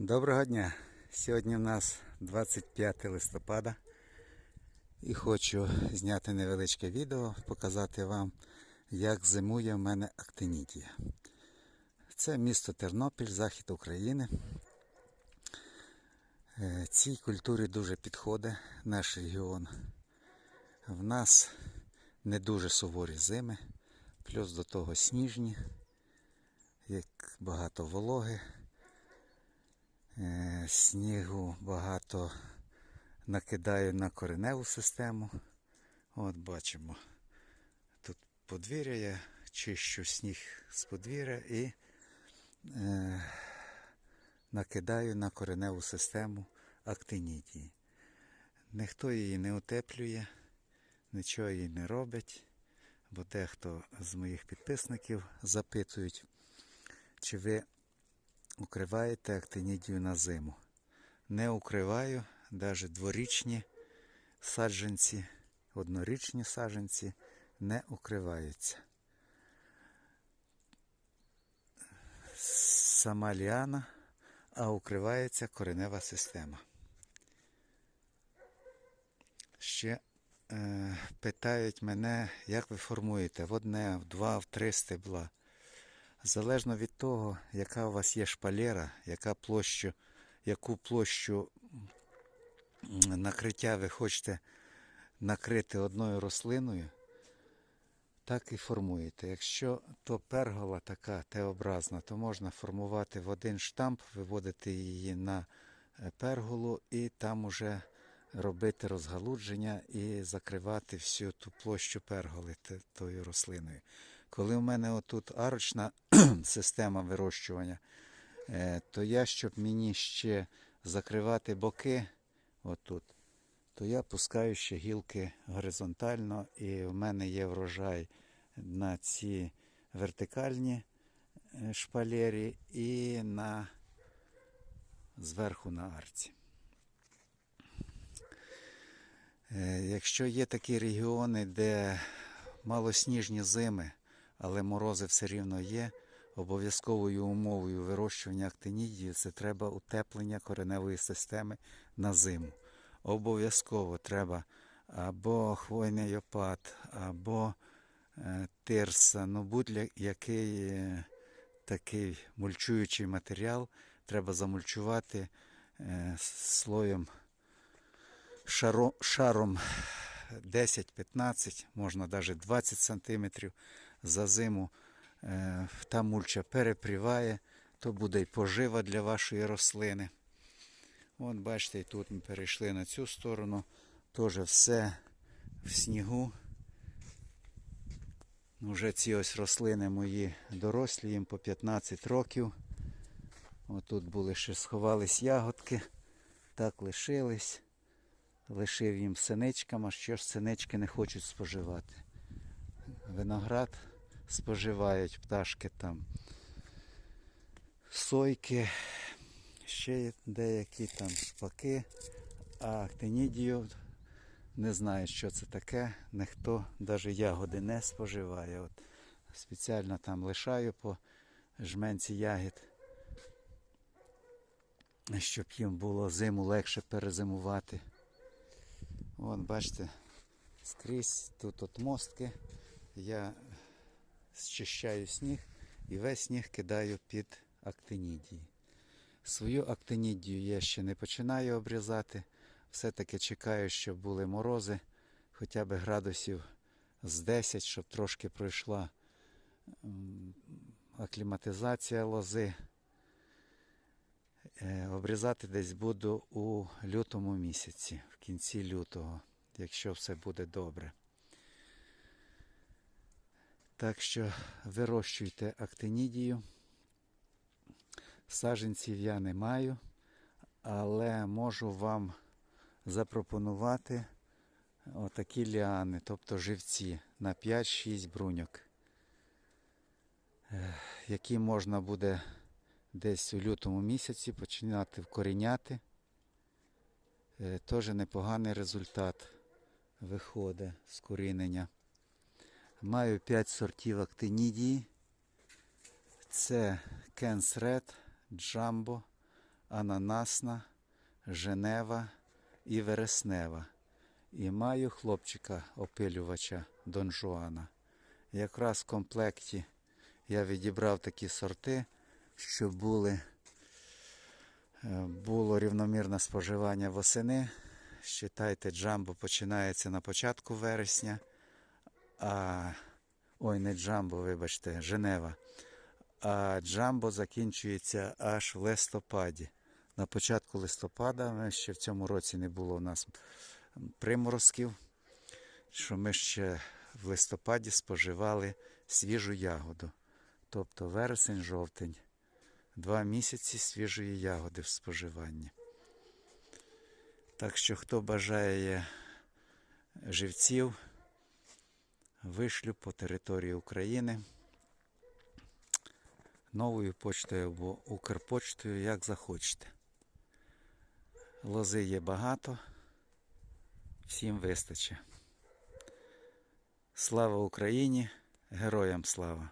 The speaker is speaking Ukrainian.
Доброго дня! Сьогодні у нас 25 листопада і хочу зняти невеличке відео, показати вам, як зимує в мене актинідія. Це місто Тернопіль, захід України. Е, Цій культурі дуже підходить наш регіон. В нас не дуже суворі зими, плюс до того сніжні, як багато вологи. Е, Снігу багато накидаю на кореневу систему. От бачимо. Тут подвір'я я чищу сніг з подвір'я і е, накидаю на кореневу систему актинідії. Ніхто її не утеплює, нічого їй не робить, бо дехто з моїх підписників запитують, чи ви укриваєте актинідію на зиму. Не укриваю, навіть дворічні саджанці, однорічні саджанці не укриваються. Сама ліана, а укривається коренева система. Ще е, питають мене, як ви формуєте в одне, в два, в три стебла. Залежно від того, яка у вас є шпалера, яка площу, яку площу накриття ви хочете накрити одною рослиною, так і формуєте. Якщо то пергола така Т-образна, то можна формувати в один штамп, виводити її на е, перголу і там уже робити розгалудження і закривати всю ту площу перголи тою рослиною. Коли в мене отут арочна система вирощування, е, то я, щоб мені ще закривати боки, отут, то я пускаю ще гілки горизонтально, і в мене є врожай на ці вертикальні е, шпалері і на зверху на арці. Е, Якщо є такі регіони, де малосніжні зими, але морози все рівно є, обов'язковою умовою вирощування актинідії це треба утеплення кореневої системи на зиму. Обов'язково треба або хвойний опад, або е, тирса, ну будь-який е, такий мульчуючий матеріал треба замульчувати е, слоєм шаро, шаром 10-15, можна навіть 20 сантиметрів за зиму. Е, Та мульча перепріває, то буде й пожива для вашої рослини. От бачите, тут ми перейшли на цю сторону. Теж все в снігу. Уже ці ось рослини мої дорослі, їм по 15 років. Отут були ще сховались ягодки, так лишились. Лишив їм синичкам, а що ж синички не хочуть споживати. Виноград споживають пташки там. Сойки, ще деякі там спаки, а актинідію не знаю, що це таке. Ніхто навіть ягоди не споживає. От спеціально там лишаю по жменці ягід, щоб їм було зиму легше перезимувати. Вон, бачите, скрізь тут от мостки. Я зчищаю сніг і весь сніг кидаю під актинідії. Свою актинідію я ще не починаю обрізати. Все-таки чекаю, щоб були морози, хоча б градусів з 10, щоб трошки пройшла акліматизація лози. Е, Обрізати десь буду у лютому місяці, в кінці лютого, якщо все буде добре. Так що вирощуйте актинідію. Саженців я не маю, але можу вам запропонувати отакі ліани, тобто живці на 5-6 бруньок, які можна буде десь у лютому місяці починати вкоріняти. Е, Теж непоганий результат виходить з корінення. Маю 5 сортів актинідії. Це Кенс Ред, Джамбо, ананасна, женева і вереснева. І маю хлопчика опилювача Дон Жуана. Якраз в комплекті я відібрав такі сорти, щоб були, е, було рівномірне споживання восени. Считайте, джамбо починається на початку вересня, а ой, не джамбо, вибачте, Женева. А джамбо закінчується аж в листопаді. На початку листопада ще в цьому році не було у нас приморозків, що ми ще в листопаді споживали свіжу ягоду. Тобто вересень, жовтень. Два місяці свіжої ягоди в споживанні. Так що, хто бажає живців, вишлю по території України новою почтою або Укрпочтою, як захочете. Лози є багато, всім вистачить. Слава Україні! Героям слава!